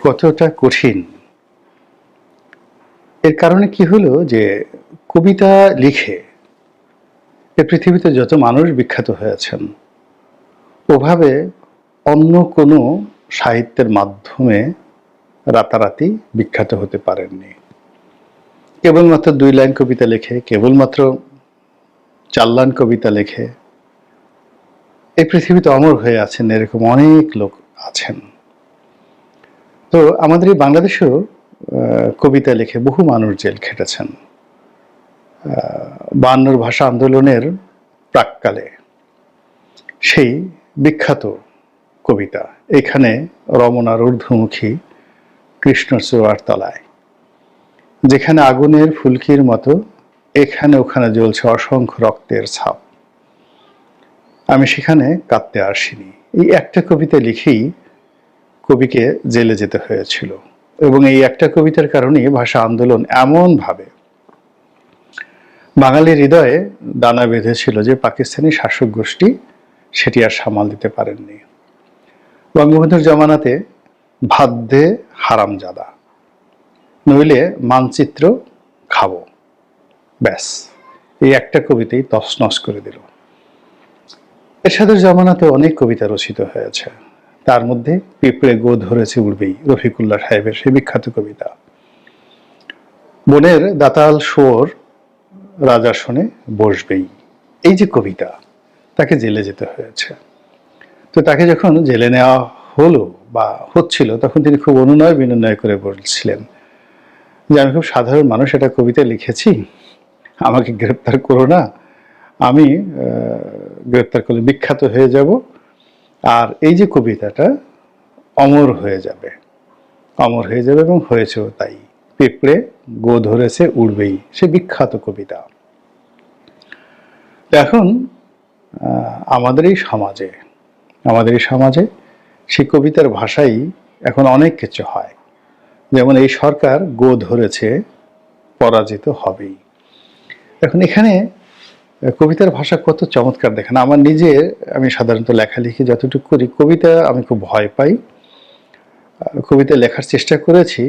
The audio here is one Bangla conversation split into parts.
কতটা কঠিন? এর কারণে কি হলো যে কবিতা লিখে এ পৃথিবীতে যত মানুষ বিখ্যাত হয়েছেন ওভাবে অন্য কোনো সাহিত্যের মাধ্যমে রাতারাতি বিখ্যাত হতে পারেননি। কেবলমাত্র দুই লাইন কবিতা লেখে, কেবলমাত্র চার লাইন কবিতা লেখে এই পৃথিবীতে অমর হয়ে আছেন, এরকম অনেক লোক আছেন। তো আমাদের এই বাংলাদেশেও কবিতা লিখে বহু মানুষ জেল খেটেছেন। বায়ান্নর ভাষা আন্দোলনের প্রাককালে সেই বিখ্যাত কবিতা, এখানে রমনার ঊর্ধ্বমুখী কৃষ্ণচূড়ার তলায়, যেখানে আগুনের ফুলকির মতো এখানে ওখানে জ্বলছে অসংখ্য রক্তের ছাপ। আমি সেখানে কাঁদতে আসিনি। এই একটা কবিতা লিখেই কবিকে জেলে যেতে হয়েছিল। এবং এই একটা কবিতার কারণে ভাষা আন্দোলন এমনভাবে বাঙালির হৃদয়ে দানা বেঁধেছিল যে পাকিস্তানি শাসক গোষ্ঠী সেটি আর সামাল দিতে পারেননি। বঙ্গবন্ধুর জমানাতে দে হারামজাদা, নইলে মানচিত্র খাব। ব্যাস, এই একটা কবিতাই তছনছ করে দিল। এরশাদের জমানাতে অনেক কবিতা রচিত হয়েছে। তার মধ্যে পিঁপড়ে গো ধরেছে উড়বেই রফিকুল্লাহ সাহেবের সেই বিখ্যাত কবিতা। বনের দাতাল শোর রাজার শোনে বসবেই। এই যে কবিতা, তাকে জেলে যেতে হয়েছে। তো তাকে যখন জেলে নেওয়া হলো বা হচ্ছিল, তখন তিনি খুব অনুনয় বিনয় করে বলছিলেন, যে আমি খুব সাধারণ মানুষ এটা কবিতা লিখেছি, আমাকে গ্রেপ্তার করো না। আমি গ্রেপ্তার করলে বিখ্যাত হয়ে যাব আর এই যে কবিতাটা অমর হয়ে যাবে, অমর হয়ে যাবে এবং হয়েছেও তাই। পিঁপড়ে গো ধরেছে উড়বেই, সে বিখ্যাত কবিতা। এখন আমাদের এই সমাজে, আমাদের এই সমাজে সেই কবিতার ভাষাই এখন অনেক কিছু হয়। যেমন এই সরকার গো ধরেছে, পরাজিত হবেই। এখন এখানে কবিতার ভাষা কত চমৎকার দেখেন। আমার নিজে আমি সাধারণত লেখালেখি যতটুকু করি। কবিতা আমি খুব ভয় পাই। কবিতা লেখার চেষ্টা করেছি।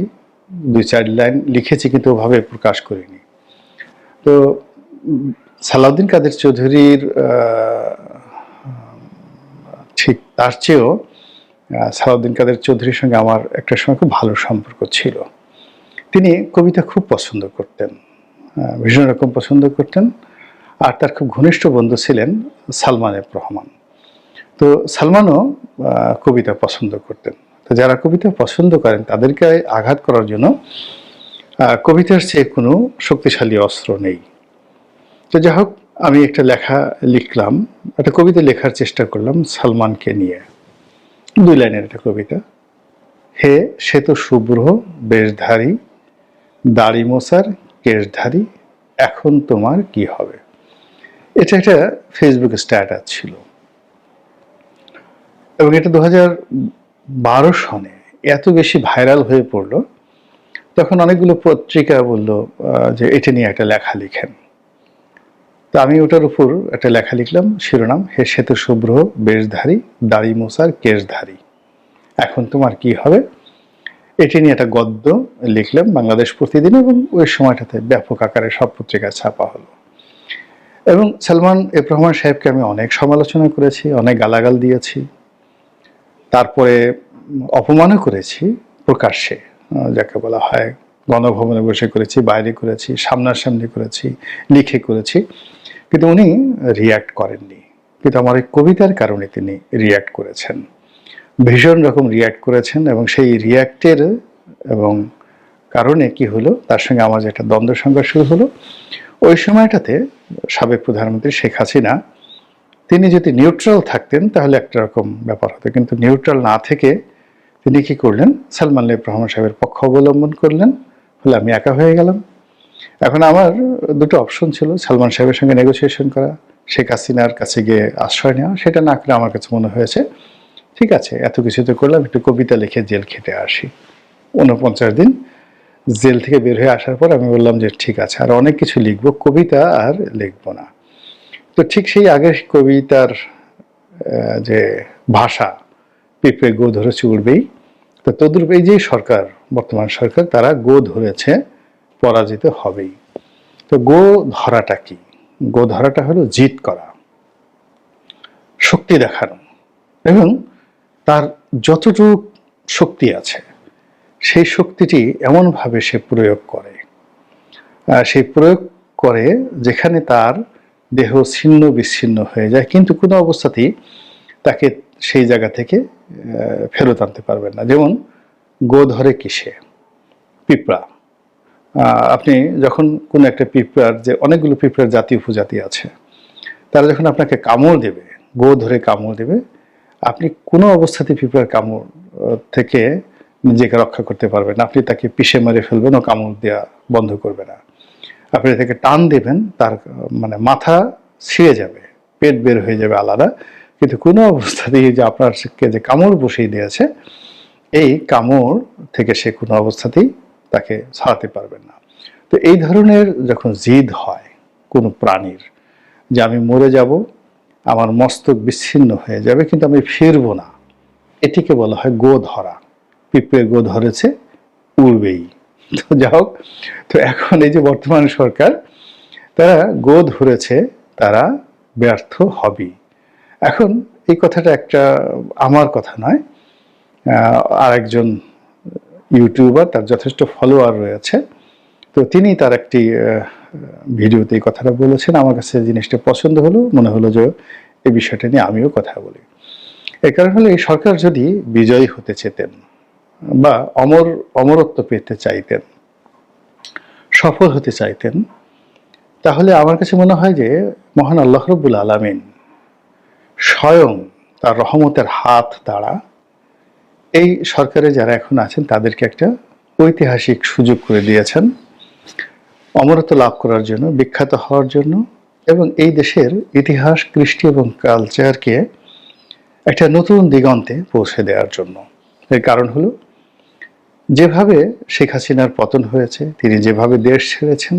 দুই চার লাইন লিখেছি কিন্তু ওভাবে প্রকাশ করিনি। তো সালাউদ্দিন কাদের চৌধুরীর ঠিক তার চেয়েও সালাউদ্দিন কাদের চৌধুরীর সঙ্গে আমার একটা সময় খুব ভালো সম্পর্ক ছিল। তিনি কবিতা খুব পছন্দ করতেন। ভীষণ রকম পছন্দ করতেন। আর তার খুব ঘনিষ্ঠ বন্ধু ছিলেন সালমান এফ রহমান। তো সালমানও কবিতা পছন্দ করতেন। তো যারা কবিতা পছন্দ করেন, তাদেরকে আঘাত করার জন্য কবিতার চেয়ে কোনো শক্তিশালী অস্ত্র নেই। তো যাই হোক, আমি একটা লেখা লিখলাম, একটা কবিতা লেখার চেষ্টা করলাম সালমানকে নিয়ে। দুই লাইনের একটা কবিতা। হে সে তো শুভ্র বেশধারী, দাড়ি মোসার কেশধারী, এখন তোমার কি হবে? এটা একটা ফেসবুক স্ট্যাটাস ছিল। এবং এটা দু বারো সনে এত বেশি ভাইরাল হয়ে পড়ল, তখন অনেকগুলো পত্রিকা বলল যে এটা নিয়ে একটা লেখা লিখেন। তো আমি ওটার উপর একটা লেখা লিখলাম, শিরোনাম, হে শ্বেত শুভ্র বেশধারী, দাড়ি মোসার কেশধারী। এখন তোমার কি হবে? এটি নিয়ে একটা গদ্য লিখলাম বাংলাদেশ প্রতিদিন এবং ওই সময়টাতে ব্যাপক আকারে সব পত্রিকায় ছাপা হলো। এবং সালমান এফ সাহেবকে আমি অনেক সমালোচনা করেছি, অনেক গালাগাল দিয়েছি। তারপরে অপমানও করেছি প্রকাশ্যে যাকে বলা হয় গণভবনে বসে করেছি, বাইরে করেছি, সামনাসামনি করেছি, লিখে করেছি। কিন্তু উনি রিয়্যাক্ট করেননি। কিন্তু আমার এই কবিতার কারণে তিনি রিয়্যাক্ট করেছেন। ভীষণ রকম রিয়্যাক্ট করেছেন এবং সেই রিয়্যাক্টের এবং কারণে কি হলো, তার সঙ্গে আমার একটা দ্বন্দ্ব সংঘর্ষ শুরু হলো ওই সময়টাতে সাবেক প্রধানমন্ত্রী শেখ হাসিনা, তিনি যদি নিউট্রাল থাকতেন তাহলে একটা রকম ব্যাপার হতো। কিন্তু নিউট্রাল না থেকে তিনি কি করলেন? সালমান লেব রহমান সাহেবের পক্ষ অবলম্বন করলেন ফলে আমি একা হয়ে গেলাম। এখন আমার দুটো অপশন ছিল, সালমান সাহেবের সঙ্গে নেগোসিয়েশন করা, শেখ হাসিনার কাছে গিয়ে আশ্রয় নেওয়া, সেটা না করে আমার কাছে মনে হয়েছে, ঠিক আছে, এত কিছু তো করলাম, একটু কবিতা লিখে জেল খেটে আসি। উনপঞ্চাশ দিন জেল থেকে বের হয়ে আসার পর আমি বললাম যে ঠিক আছে, আর অনেক কিছু লিখব, কবিতা আর লিখব না। তো ঠিক সেই আগের কবিতার যে ভাষা, পিঁপড়ে গো ধরেছে উড়বেই। তো তদ্রূপ এই যে সরকার, বর্তমান সরকার, তারা গো ধরেছে, পরাজিত হবেই। তো গো ধরাটা কি? গো ধরাটা হলো জিত করা, শক্তি দেখানো, এবং তার যতটুকু শক্তি আছে সেই শক্তিটি এমনভাবে সে প্রয়োগ করে। সেই প্রয়োগ করে যেখানে তার দেহ ছিন্ন বিচ্ছিন্ন হয়ে যায়, কিন্তু কোনো অবস্থাতেই তাকে সেই জায়গা থেকে ফেরত আনতে পারবেন না। যেমন গো ধরে কিসে? পিঁপড়া। আপনি যখন কোনো একটা পিঁপড়ার যে অনেকগুলো পিঁপড়ার জাতি উপজাতি আছে, তারা যখন আপনাকে কামড় দেবে, গো ধরে কামড় দেবে, আপনি কোনো অবস্থাতে পিঁপড়ার কামড় থেকে নিজেকে রক্ষা করতে পারবেন। না। আপনি তাকে পিষে মেরে ফেলবেন, ও কামড় দেওয়া বন্ধ করবে না। আপনি তাকে টান দেবেন, তার মানে মাথা ছিঁড়ে যাবে, পেট বের হয়ে যাবে আলাদা। কিন্তু কোনো অবস্থাতেই যে আপনার কে যে কামড় বসিয়ে দিয়েছে, এই কামড় থেকে সে কোনো অবস্থাতেই তাকে ছাড়াতে পারবেন না। তো এই ধরনের যখন জিদ হয় কোনো প্রাণীর, যে আমি মরে যাব, আমার মস্তক বিচ্ছিন্ন হয়ে যাবে, কিন্তু আমি ফিরবো না, এটিকে বলা হয় গো ধরা পিঁপড়ে গো ধরেছে উড়বেই তো যা হোক তো এখন এই যে বর্তমান সরকার তারা গো ধরেছে তারা ব্যর্থ হবেই এখন এই কথাটা একটা আমার কথা নয় আহ, আরেকজন ইউটিউবার তার যথেষ্ট ফলোয়ার রয়েছে। তো তিনি তার একটি ভিডিওতে এই কথাটা বলেছেন আমার কাছে জিনিসটা পছন্দ হলো মনে হলো যে এই বিষয়টা নিয়ে আমিও কথা বলি। এই কারণ হলো এই সরকার যদি বিজয়ী হতে চেতেন বা অমর, অমরত্ব পেতে চাইতেন, সফল হতে চাইতেন, তাহলে আমার কাছে মনে হয় যে মহান আল্লাহ রব্বুল আলমিন স্বয়ং তার রহমতের হাত দ্বারা এই সরকারে যারা এখন আছেন, তাদেরকে একটা ঐতিহাসিক সুযোগ করে দিয়েছেন, অমরত্ব লাভ করার জন্য, বিখ্যাত হওয়ার জন্য এবং এই দেশের ইতিহাস, কৃষ্টি এবং কালচারকে একটা নতুন দিগন্তে পৌঁছে দেওয়ার জন্য। এর কারণ হলো যেভাবে শেখ হাসিনার পতন হয়েছে, তিনি যেভাবে দেশ ছেড়েছেন,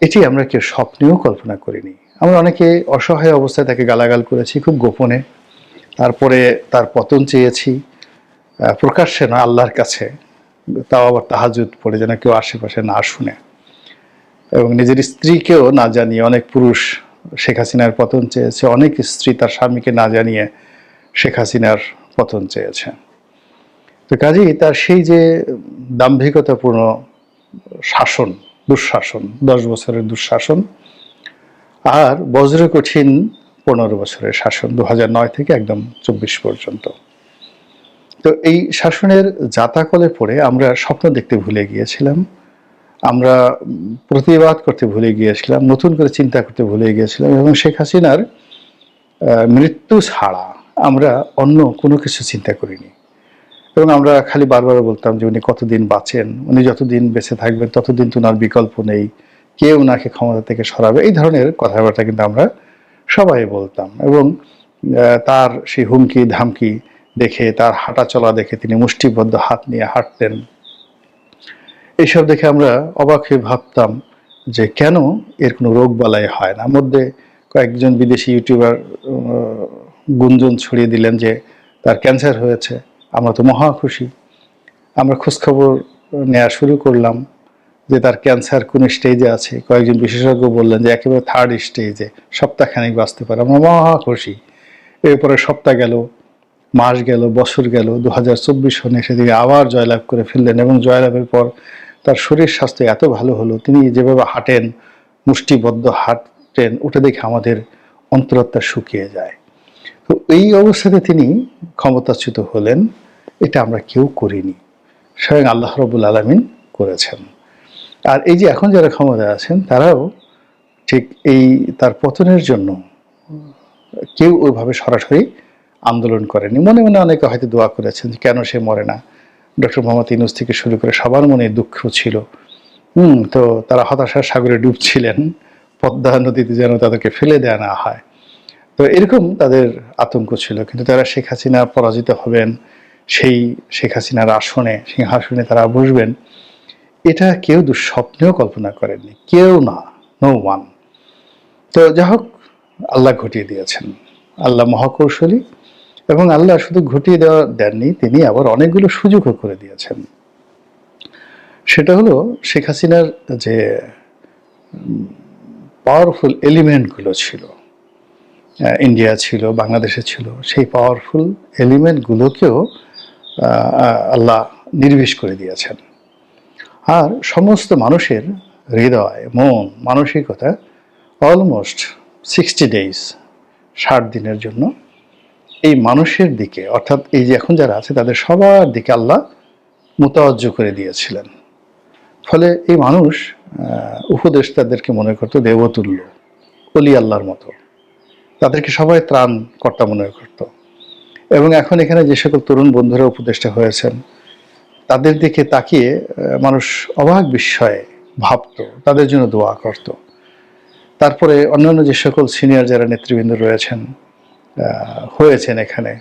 এটি আমরা কেউ স্বপ্নেও কল্পনা করিনি। আমরা অনেকে অসহায় অবস্থায় তাকে গালাগাল করেছি, খুব গোপনে। তারপরে তার পতন চেয়েছি প্রকাশ্যে না আল্লাহর কাছে। তাও আবার তাহাজুদ পড়ে যেন কেউ আশেপাশে না শুনে। এবং নিজের স্ত্রীকেও না জানিয়ে অনেক পুরুষ শেখ হাসিনার পতন চেয়েছে, অনেক স্ত্রী তার স্বামীকে না জানিয়ে শেখ হাসিনার পতন চেয়েছে। তো কাজেই তার সেই যে দাম্ভিকতাপূর্ণ শাসন, দুঃশাসন, দশ বছরের দুঃশাসন আর বজ্র কঠিন পনেরো বছরের শাসন দু নয় থেকে একদম চব্বিশ পর্যন্ত। তো এই শাসনের জাতাকলে পড়ে আমরা স্বপ্ন দেখতে ভুলে গিয়েছিলাম, আমরা প্রতিবাদ করতে ভুলে গিয়েছিলাম, নতুন করে চিন্তা করতে ভুলে গিয়েছিলাম এবং শেখ হাসিনার মৃত্যু ছাড়া আমরা অন্য কোনো কিছু চিন্তা করিনি। এবং আমরা খালি বারবার বলতাম যে উনি কতদিন বাঁচেন, উনি যতদিন বেঁচে থাকবেন, ততদিন তো ওনার বিকল্প নেই, কেউ ওনাকে ক্ষমতা থেকে সরাবে। এই ধরনের কথাবার্তা কিন্তু আমরা সবাই বলতাম এবং তার সেই হুমকি, ধামকি দেখে, তার হাঁটা চলা দেখে তিনি মুষ্টিবদ্ধ হাত নিয়ে হাঁটতেন। এইসব দেখে আমরা অবাক হয়ে ভাবতাম যে কেন এর কোনো রোগ বালাই হয় না। মধ্যে কয়েকজন বিদেশি ইউটিউবার গুঞ্জন ছড়িয়ে দিলেন যে তার ক্যান্সার হয়েছে। আমরা তো মহা খুশি। আমরা খোঁজখবর নেওয়া শুরু করলাম যে তার ক্যান্সার কোন স্টেজে আছে। কয়েকজন বিশেষজ্ঞ বললেন যে একেবারে থার্ড স্টেজে সপ্তাহখানেক বাঁচতে পারে। আমরা মহা খুশি। এরপরে সপ্তাহ গেল, মাস গেল, বছর গেল দু হাজার চব্বিশ সনে সেদিকে আবার জয়লাভ করে ফেললেন এবং জয়লাভের পর তার শরীর স্বাস্থ্য এত ভালো হলো, তিনি যেভাবে হাঁটেন, মুষ্টিবদ্ধ হাঁটেন, ওটা দেখে আমাদের অন্তরাত্মা শুকিয়ে যায়। তো এই অবস্থাতে তিনি ক্ষমতাচ্যুত হলেন। এটা আমরা কেউ করিনি। স্বয়ং আল্লাহ রবুল আলমিন করেছেন। আর এই যে এখন যারা ক্ষমতায় আছেন, তারাও ঠিক এই তার পতনের জন্য কেউ ওইভাবে সরাসরি আন্দোলন করেনি। মনে মনে অনেকে হয়তো দোয়া করেছেন যে কেন সে মরে না। ডক্টর মোহাম্মদ ইনুস থেকে শুরু করে সবার মনে দুঃখ ছিল। হুম, তো তারা হতাশার সাগরে ডুবছিলেন। পদ্মা নদীতে যেন তাদেরকে ফেলে দেয়া না হয়। তো এরকম তাদের আতঙ্ক ছিল। কিন্তু তারা শেখ হাসিনা পরাজিত হবেন। সেই শেখ হাসিনার আসনে, সিংহাসনে তারা বসবেন, এটা কেউ দুঃস্বপ্নেও কল্পনা করেননি। কেউ না নো ওয়ান তো যা হোক, আল্লাহ ঘটিয়ে দিয়েছেন। আল্লাহ মহাকৌশলী এবং আল্লাহ শুধু ঘটিয়ে দেওয়া দেননি, তিনি আবার অনেকগুলো সুযোগও করে দিয়েছেন। সেটা হলো, শেখ হাসিনার যে পাওয়ারফুল এলিমেন্টগুলো ছিল ইন্ডিয়া ছিল, বাংলাদেশে ছিল, সেই পাওয়ারফুল এলিমেন্টগুলোকেও আল্লাহ নির্বিষ করে দিয়েছেন। আর সমস্ত মানুষের হৃদয়, মন, মানসিকতা অলমোস্ট সিক্সটি ডেইজ ষাট দিনের জন্য এই মানুষের দিকে, অর্থাৎ এই যে এখন যারা আছে, তাদের সবার দিকে আল্লাহ মোতাবজ্জ করে দিয়েছিলেন। ফলে এই মানুষ তাদেরকে মনে করতো দেবতুল্য, অলি আল্লাহর মতো। তাদেরকে সবাই ত্রাণ কর্তা মনে করত। এবং এখন এখানে যে সকল তরুণ বন্ধুরা উপদেষ্টা হয়েছেন, তাদের দিকে তাকিয়ে মানুষ অবাক বিস্ময়ে ভাবতো, তাদের জন্য দোয়া করত। তারপরে অন্যান্য যে সকল সিনিয়র যারা নেতৃবৃন্দ রয়েছেন হয়েছেন এখানে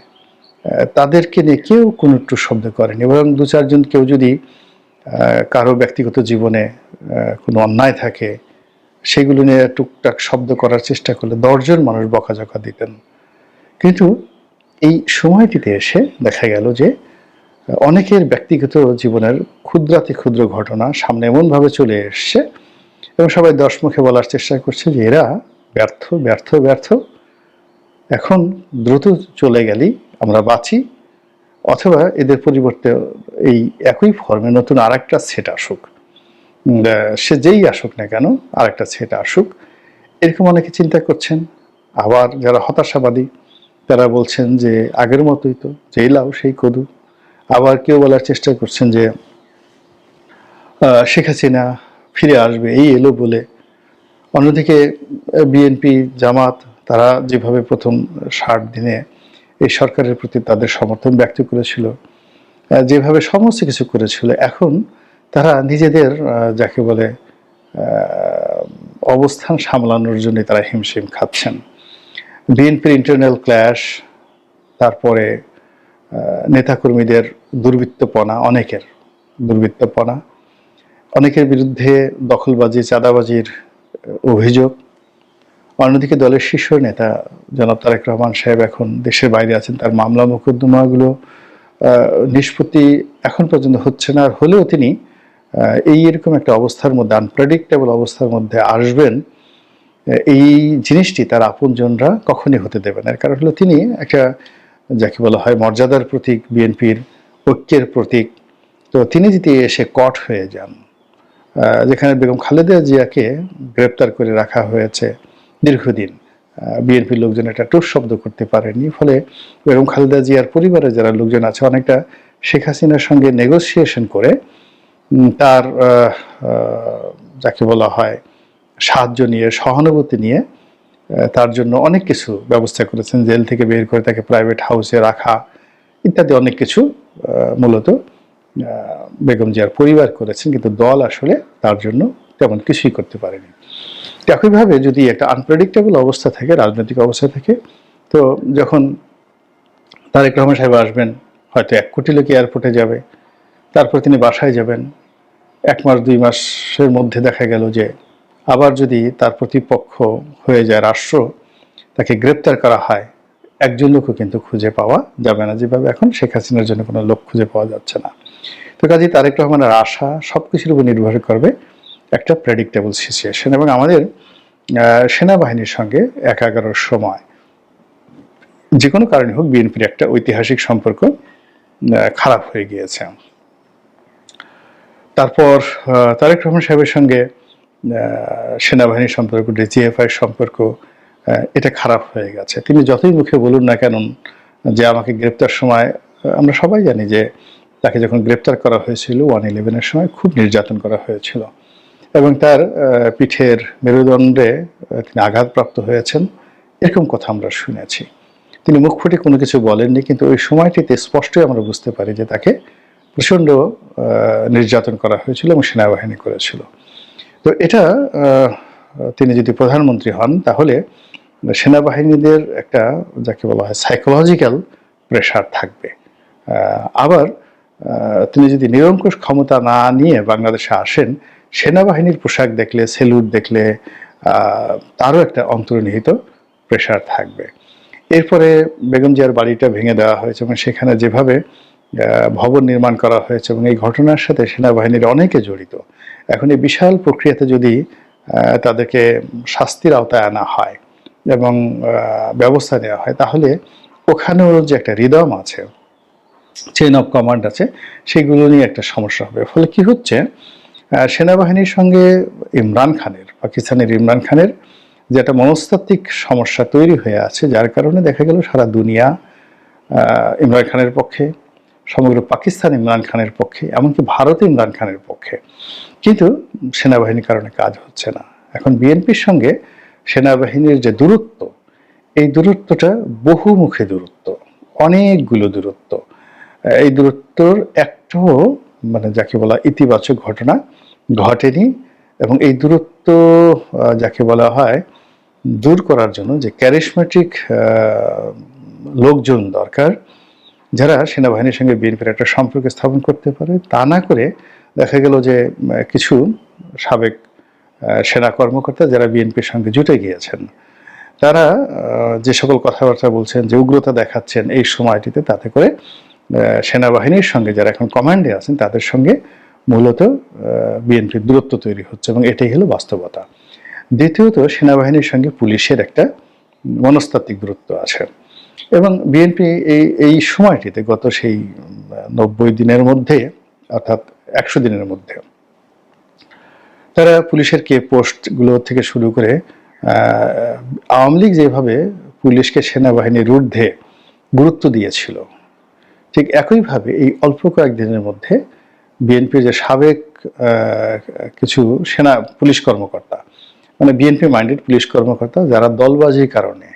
তাদেরকে নিয়ে কেউ কোনো একটু শব্দ করেনি। এবং দু চারজন কেউ যদি কারও ব্যক্তিগত জীবনে কোনো অন্যায় থাকে, সেগুলো নিয়ে টুকটাক শব্দ করার চেষ্টা করলে দশজন মানুষ বকাঝকা দিতেন। কিন্তু এই সময়টিতে এসে দেখা গেল যে, অনেকের ব্যক্তিগত জীবনের ক্ষুদ্রাতি ক্ষুদ্র ঘটনা সামনে এমনভাবে চলে এসছে এবং সবাই দশ মুখে বলার চেষ্টা করছে যে এরা ব্যর্থ ব্যর্থ ব্যর্থ। এখন দ্রুত চলে গেলেই আমরা বাঁচি, অথবা এদের পরিবর্তে এই একই ফর্মে নতুন আর একটা সেট আসুক সে যেই আসুক না কেন আর একটা সেট আসুক। এরকম অনেকে চিন্তা করছেন। আবার যারা হতাশাবাদী তারা বলছেন যে আগের মতোই তো, যেই লাউ সেই কদু। আবার কেউ বলার চেষ্টা করছেন যে শেখ হাসিনা ফিরে আসবে, এই এলো বলে। অন্যদিকে বিএনপি, জামাত, তারা যেভাবে প্রথম ষাট দিনে এই সরকারের প্রতি তাদের সমর্থন ব্যক্ত করেছিল যেভাবে সমস্ত কিছু করেছিল, এখন তারা নিজেদের যাকে বলে অবস্থান সামলানোর জন্য তারা হিমশিম খাচ্ছেন। বিএনপির ইন্টারনাল ক্ল্যাশ তারপরে নেতাকর্মীদের দুর্বৃত্তপনা, অনেকের দুর্বৃত্তপনা, অনেকের বিরুদ্ধে দখলবাজি, চাঁদাবাজির অভিযোগ। অন্যদিকে দলের শীর্ষ নেতা জনাব তারেক রহমান সাহেব এখন দেশের বাইরে আছেন, তার মামলা, মোকদ্দমাগুলো নিষ্পত্তি এখন পর্যন্ত হচ্ছে না, আর হলেও তিনি এই এরকম একটা অবস্থার মধ্যে আনপ্রেডিক্টেবল অবস্থার মধ্যে আসবেন। এই জিনিসটি তার আপনজনরা কখনই হতে দেবে না। এর কারণ হলো তিনি একটা, যাকে বলা হয় মর্যাদার প্রতীক, বিএনপির ঐক্যের প্রতীক। তো তিনি যদি এসে কট হয়ে যান যেখানে বেগম খালেদা জিয়াকে গ্রেপ্তার করে রাখা হয়েছে দীর্ঘদিন বিএনপির লোকজন এটা টুস শব্দ করতে পারেনি। ফলে বেগম খালেদা জিয়ার পরিবারে যারা লোকজন আছে, অনেকটা শেখ হাসিনার সঙ্গে নেগোসিয়েশন করে তার যাকে বলা হয় সাহায্য নিয়ে, সহানুভূতি নিয়ে তার জন্য অনেক কিছু ব্যবস্থা করেছেন। জেল থেকে বের করে তাকে প্রাইভেট হাউসে রাখা ইত্যাদি অনেক কিছু মূলত বেগম জিয়ার পরিবার করেছেন, কিন্তু দল আসলে তার জন্য তেমন কিছুই করতে পারেনি। একইভাবে যদি একটা আনপ্রেডিক্টেবল অবস্থা থাকে, রাজনৈতিক অবস্থা থাকে, তো যখন তারেক রহমান সাহেব আসবেন, হয়তো এক কোটি লোক এয়ারপোর্টে যাবে, তারপর তিনি বাসায় যাবেন, এক মাস, দুই মাসের মধ্যে দেখা গেল যে আবার যদি তার প্রতিপক্ষ হয়ে যায় রাষ্ট্র, তাকে গ্রেপ্তার করা হয়, একজন লোকও কিন্তু খুঁজে পাওয়া যাবে না। যেভাবে এখন শেখ হাসিনার জন্য কোনো লোক খুঁজে পাওয়া যাচ্ছে না। তো কাজে তারেক রহমানের আশা সব কিছুর উপর নির্ভর করবে একটা প্রেডিক্টেবল সিচুয়েশন এবং আমাদের সেনাবাহিনীর সঙ্গে এক এগারোর সময়। যে কোনো কারণে হোক বিএনপির একটা ঐতিহাসিক সম্পর্ক খারাপ হয়ে গিয়েছে। তারপর তারেক রহমান সাহেবের সঙ্গে আহ, সেনাবাহিনীর সম্পর্ক ডিজিএফআই সম্পর্ক এটা খারাপ হয়ে গেছে। তিনি যতই মুখে বলুন না কেন যে আমাকে গ্রেপ্তার সময় আমরা সবাই জানি যে তাকে যখন গ্রেপ্তার করা হয়েছিল ওয়ান ইলেভেনের সময় খুব নির্যাতন করা হয়েছিল। এবং তার পিঠের মেরুদণ্ডে তিনি আঘাতপ্রাপ্ত হয়েছেন এরকম কথা আমরা শুনেছি। তিনি মুখ ফুটে কোনো কিছু বলেননি কিন্তু ওই সময়টিতে স্পষ্টই আমরা বুঝতে পারি যে তাকে প্রচণ্ড নির্যাতন করা হয়েছিল এবং সেনাবাহিনী করেছিল। তো এটা তিনি যদি প্রধানমন্ত্রী হন, তাহলে সেনাবাহিনীদের একটা যাকে বলা হয় সাইকোলজিক্যাল প্রেশার থাকবে। আবার তিনি যদি নিরঙ্কুশ ক্ষমতা না নিয়ে বাংলাদেশে আসেন, সেনাবাহিনীর পোশাক দেখলে, সেলুট দেখলে তারও একটা অন্তর্নিহিত প্রেশার থাকবে। এরপরে বেগম জিয়ার বাড়িটা ভেঙে দেওয়া হয়েছে এবং সেখানে যেভাবে ভবন নির্মাণ করা হয়েছে এবং এই ঘটনার সাথে সেনাবাহিনীর অনেকে জড়িত এখন এই বিশাল প্রক্রিয়াতে যদি তাদেরকে শাস্তির আওতায় আনা হয় এবং ব্যবস্থা নেওয়া হয়, তাহলে ওখানেও যে একটা রিদম আছে চেইন অফ কমান্ড আছে, সেগুলো নিয়ে একটা সমস্যা হবে। ফলে কি হচ্ছে সেনাবাহিনীর সঙ্গে ইমরান খানের, পাকিস্তানের ইমরান খানের যে একটা মনস্তাত্ত্বিক সমস্যা তৈরি হয়ে আছে, যার কারণে দেখা গেল সারা দুনিয়া ইমরান খানের পক্ষে, সমগ্র পাকিস্তান ইমরান খানের পক্ষে, এমনকি ভারত ইমরান খানের পক্ষে। কিন্তু সেনাবাহিনীর কারণে কাজ হচ্ছে না। এখন বিএনপির সঙ্গে সেনাবাহিনীর যে দূরত্ব, এই দূরত্বটা বহুমুখী দূরত্ব, অনেকগুলো দূরত্ব। এই দূরত্বর একটাও মানে যাকে বলা ইতিবাচক ঘটনা ঘটেনি এবং এই দূরত্ব যাকে বলা হয় দূর করার জন্য যে ক্যারিসমেটিক লোকজন দরকার, যারা সেনাবাহিনীর সঙ্গে বিএনপির একটা সম্পর্ক স্থাপন করতে পারে, তা না করে দেখা গেল যে কিছু সাবেক সেনা কর্মকর্তা যারা বিএনপির সঙ্গে জুটে গিয়েছেন, তারা যে সকল কথাবার্তা বলছেন, যে উগ্রতা দেখাচ্ছেন এই সময়টিতে, তাতে করে সেনাবাহিনীর সঙ্গে যারা এখন কমান্ডে আছেন, তাদের সঙ্গে মূলত বিএনপির দূরত্ব তৈরি হচ্ছে এবং এটাই হলো বাস্তবতা। দ্বিতীয়ত, সেনাবাহিনীর সঙ্গে পুলিশের একটা মনস্তাত্ত্বিক দূরত্ব আছে এবং বিএনপি এই এই সময়টিতে গত সেই নব্বই দিনের মধ্যে অর্থাৎ একশো দিনের মধ্যে। তারা পুলিশের কে পোস্টগুলো থেকে শুরু করে আওয়ামী লীগ যেভাবে পুলিশকে সেনাবাহিনীর ঊর্ধ্বে গুরুত্ব দিয়েছিল, ঠিক একইভাবে এই অল্প কয়েকদিনের মধ্যে বিএনপির যে সাবেক কিছু সেনা পুলিশ কর্মকর্তা মানে বিএনপি মাইন্ডেড পুলিশ কর্মকর্তা যারা দলবাজির কারণে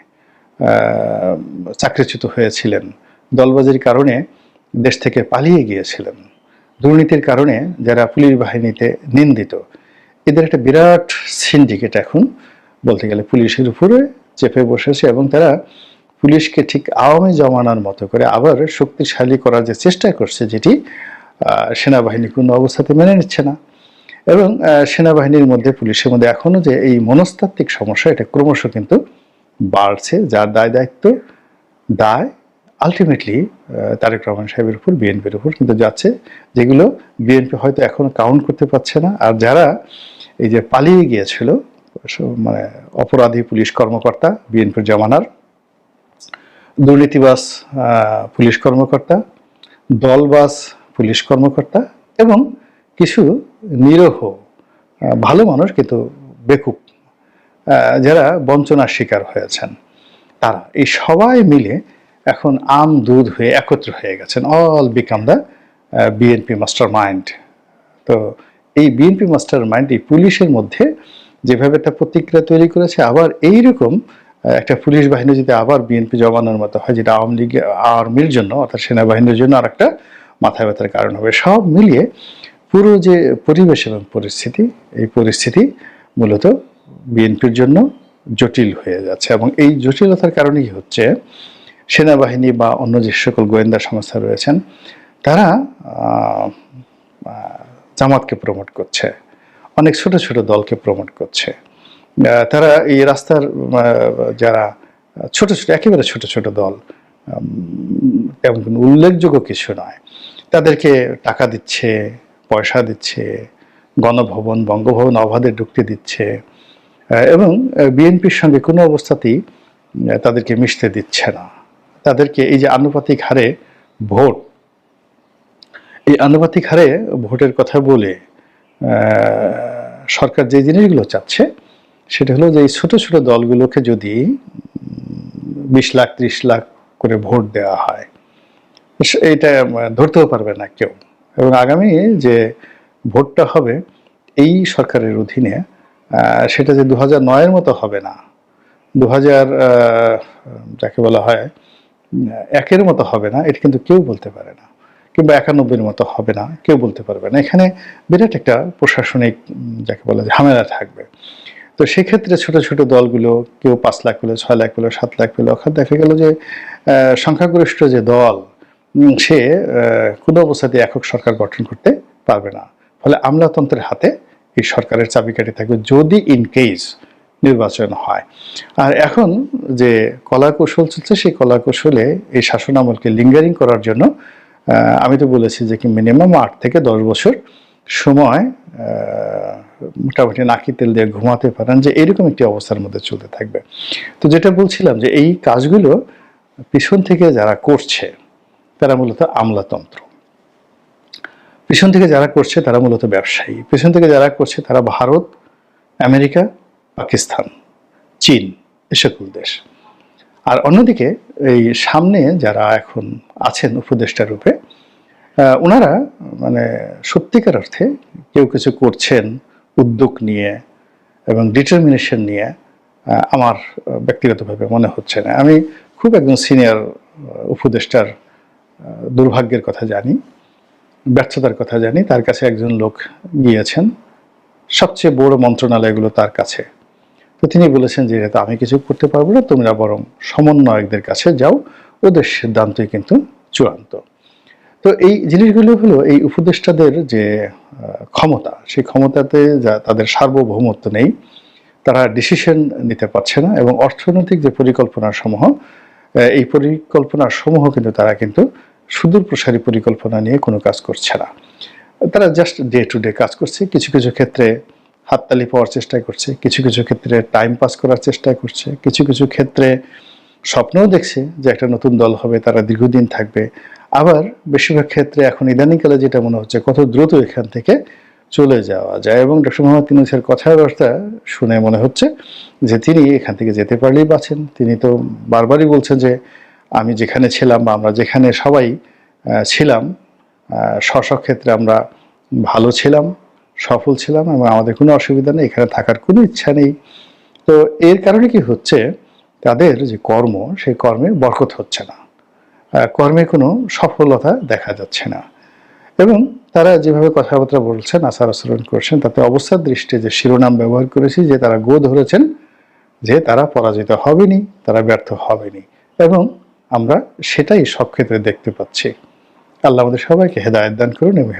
চাকরিচ্যুত হয়েছিলেন, দলবাজির কারণে দেশ থেকে পালিয়ে গিয়েছিলেন দুর্নীতির কারণে যারা পুলিশ বাহিনীতে নিন্দিত, এদের একটা বিরাট সিন্ডিকেট এখন, বলতে গেলে পুলিশের উপরে চেপে বসেছে এবং তারা পুলিশকে ঠিক আওয়ামী জমানার মতো করে আবার শক্তিশালী করার যে চেষ্টা করছে যেটি সেনাবাহিনী কোনো অবস্থাতে মেনে নিচ্ছে না। এবং সেনাবাহিনীর মধ্যে, পুলিশের মধ্যে এখনও যে এই মনস্তাত্ত্বিক সমস্যা, এটা ক্রমশ কিন্তু বাড়ছে, যার দায় দায়িত্ব দায় আলটিমেটলি তারেক রহমান সাহেবের উপর বিএনপির উপর কিন্তু যাচ্ছে, যেগুলো বিএনপি হয়তো এখনও কাউন্ট করতে পারছে না। আর যারা এই যে পালিয়ে গিয়েছিল মানে অপরাধী পুলিশ কর্মকর্তা বিএনপির জমানার দুর্নীতিবাস পুলিশ কর্মকর্তা দলবাস পুলিশ কর্মকর্তা এবং কিছু নিরহ ভালো মানুষ কিন্তু বেকুব যারা বঞ্চনার শিকার হয়েছেন। তারা এই সবাই মিলে এখন আম দুধ হয়ে একত্র হয়ে গেছেন। All become the BNP master mind তো এই বিএনপি মাস্টার মাইন্ড এই পুলিশের মধ্যে যেভাবে একটা প্রতিক্রিয়া তৈরি করেছে আবার এইরকম আহ, একটা পুলিশ বাহিনী যদি আবার বিএনপি জমানোর মতো হয় যেটা আওয়ামী লীগ আর্মির জন্য অর্থাৎ সেনাবাহিনীর জন্য আর একটা মাথা ব্যথার কারণ হবে সব মিলিয়ে পুরো যে পরিবেশ এবং পরিস্থিতি এই পরিস্থিতি মূলত বিএনপির জন্য জটিল হয়ে যাচ্ছে। এবং এই জটিলতার কারণেই হচ্ছে সেনাবাহিনী বা অন্য যে সকল গোয়েন্দা সংস্থা রয়েছেন, তারা জামাতকে প্রমোট করছে। অনেক ছোট ছোট দলকে প্রমোট করছে। তারা এই রাস্তার যারা ছোট ছোট, একেবারে ছোট ছোট দল তেমন কোনো উল্লেখযোগ্য কিছু নয়। তাদেরকে টাকা দিচ্ছে, পয়সা দিচ্ছে, গণভবন, বঙ্গভবন অবাধে ঢুকতে দিচ্ছে এবং বিএনপির সঙ্গে কোনো অবস্থাতেই তাদেরকে মিশতে দিচ্ছে না। তাদেরকে এই যে আনুপাতিক হারে ভোট, এই আনুপাতিক হারে ভোটের কথা বলে সরকার যে জিনিসগুলো চাচ্ছে, সেটা হলো যে এই ছোটো ছোটো দলগুলোকে যদি বিশ লাখ, ত্রিশ লাখ করে ভোট দেওয়া হয়, এইটা ধরতেও পারবে না কেউ। এবং আগামী যে ভোটটা হবে, এই সরকারের অধীনে সেটা যে দু হাজার নয়ের মতো হবে না দু হাজার যাকে বলা হয় একের মতো হবে না, এটা কিন্তু কেউ বলতে পারে না, কিংবা একানব্বইয়ের মতো হবে না, কেউ বলতে পারবে না। এখানে বিরাট একটা প্রশাসনিক যাকে বলা ঝামেলা থাকবে। তো সেক্ষেত্রে ছোট ছোট দলগুলো, কেউ পাঁচ লাখ পেল ছয় লাখ পেল সাত লাখ পেল অর্থাৎ দেখা গেল যে সংখ্যাগরিষ্ঠ যে দল সে কোনো অবস্থাতে একক সরকার গঠন করতে পারবে না। ফলে আমলাতন্ত্রের হাতে এই সরকারের চাবিকাঠি থাকবে, যদি ইন কেস নির্বাচন হয়। আর এখন যে কলা কৌশল চলছে, সেই কলা কৌশলে এই শাসন আমলকে লিঙ্গারিং করার জন্য আমি তো বলেছি যে কি মিনিমাম আট থেকে দশ বছর সময় মোটামুটি নাকি তেল দিয়ে ঘুমাতে পারেন যে এরকম একটি অবস্থার মধ্যে চলতে থাকবে। তো যেটা বলছিলাম যে এই কাজগুলো পিছন থেকে যারা করছে, তারা মূলত আমলাতন্ত্র। পিছন থেকে যারা করছে, তারা মূলত ব্যবসায়ী। পিছন থেকে যারা করছে, তারা ভারত, আমেরিকা পাকিস্তান, চীন এ সকল দেশ। আর অন্যদিকে এই সামনে যারা এখন আছেন উপদেষ্টা রূপে ওনারা মানে সত্যিকার অর্থে কেউ কিছু করছেন উদ্যোগ নিয়ে এবং ডিটারমিনেশন নিয়ে আমার ব্যক্তিগতভাবে মনে হচ্ছে না। আমি খুব একজন সিনিয়র উপদেষ্টার দুর্ভাগ্যের কথা জানি, ব্যর্থতার কথা জানি। তার কাছে একজন লোক গিয়েছেন। সবচেয়ে বড় মন্ত্রণালয়গুলো তার কাছে। তিনি বলেছেন যে আমি কিছু করতে পারব না, তোমরা বরং সমন্বয়কদের কাছে যাও, ওদের সিদ্ধান্তই কিন্তু চূড়ান্ত। তো এই জিনিসগুলো হলো, এই উপদেষ্টাদের যে ক্ষমতা, সেই ক্ষমতাতে যা, তাদের সার্বভৌমত্ব নেই, তারা ডিসিশন নিতে পারছে না এবং অর্থনৈতিক যে পরিকল্পনা সমূহ এই পরিকল্পনার সমূহ কিন্তু তারা কিন্তু সুদূর প্রসারী পরিকল্পনা নিয়ে কোনো কাজ করছে না। তারা জাস্ট ডে টু ডে কাজ করছে, কিছু কিছু ক্ষেত্রে হাততালি পাওয়ার চেষ্টা করছে, কিছু কিছু ক্ষেত্রে টাইম পাস করার চেষ্টা করছে, কিছু কিছু ক্ষেত্রে স্বপ্নও দেখছে যে একটা নতুন দল হবে, তারা দীর্ঘদিন থাকবে। আবার বেশিরভাগ ক্ষেত্রে এখন ইদানিংকালে যেটা মনে হচ্ছে, কত দ্রুত এখান থেকে চলে যাওয়া যায় এবং ডক্টর মোহাম্মদ ইউনুসের কথাবার্তা শুনে মনে হচ্ছে যে তিনি এখান থেকে যেতে পারলেই বাঁচেন। তিনি তো বারবারই বলছেন যে আমি যেখানে ছিলাম বা আমরা যেখানে সবাই ছিলাম স্ব ক্ষেত্রে আমরা ভালো ছিলাম। সফল ছিলাম এবং আমাদের কোনো অসুবিধা নেই, এখানে থাকার কোনো ইচ্ছা নেই। তো এর কারণে কি হচ্ছে, তাদের যে কর্ম, সেই কর্মে বরকত হচ্ছে না। কর্মে কোনো সফলতা দেখা যাচ্ছে না। এবং তারা যেভাবে কথাবার্তা বলছেন আচার আচরণ করছেন, তাতে অবস্থার দৃষ্টি যে শিরোনাম ব্যবহার করেছি, যে তারা গো ধরেছেন, যে তারা পরাজিত হবেনি, তারা ব্যর্থ হবেনি। এবং আমরা সেটাই সব ক্ষেত্রে দেখতে পাচ্ছি। আল্লাহ আমাদের সবাইকে হেদায়ত দান করুন এবং